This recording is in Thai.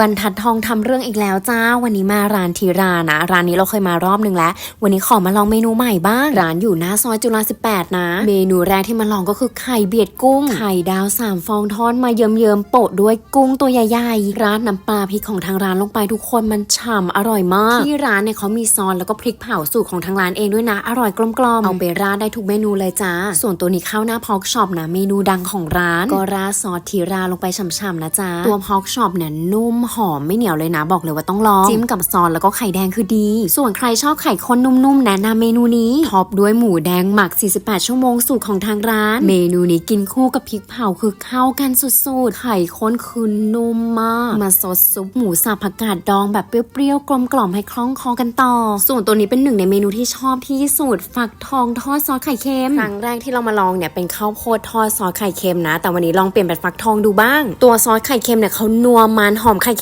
บรรทัดทองทำเรื่องอีกแล้วจ้า วันนี้มาร้านทีรานะ ร้านนี้เราเคยมารอบนึงแล้ว วันนี้ขอมาลองเมนูใหม่บ้าง ร้านอยู่หน้าซอยจุฬา18 นะ เมนูแรกที่มาลองก็คือไข่เบียดกุ้ง ไข่ดาวสามฟองทอดมาเยิ้มๆโปะด้วยกุ้งตัวใหญ่ๆร้านน้ำปลาพริกของทางร้านลงไปทุกคนมันฉ่ำอร่อยมาก ที่ร้านเนี่ยเขามีซอสแล้วก็พริกเผาสูตรของทางร้านเองด้วยนะ อร่อยกลมๆเอาไปราดได้ทุกเมนูเลยจ้า ส่วนตัวนี้ข้าวหน้าพอกช็อปนะเมนูดังของร้าน ก็ราดซอสทีราลงไปฉ่ำๆนะจ๊ะตัวพอกช็อปเนี่ยนุ่มหอมไม่เหนียวเลยนะบอกเลยว่าต้องลองจิ้มกับซอสแล้วก็ไข่แดงคือดี ส่วนใครชอบไข่ข้นนุ่มๆแนะนำเมนูนี้ท็อปด้วยหมูแดงหมัก 48 ชั่วโมงสูตรของทางร้าน เมนูนี้กินคู่กับพริกเผาคือเข้ากันสุดๆ ไข่ข้นคือนุ่มมาก มาซดซุปหมูสับผักกาดดองแบบเปรี้ยวๆกลมกล่อมให้คล่องคอกันต่อ ส่วนตัวนี้เป็นหนึ่งในเมนูที่ชอบที่สุดฝักทองทอดซอสไข่เค็มครั้งแรกที่เรามาลองเนี่ยเป็นข้าวโพดทอดซอสไข่เค็มนะ แต่วันนี้ลองเปลี่ยนเป็นฟักทองดูบ้าง ตัวซอสไข่เค็มเนี่ยเขานัวมันหอมไข่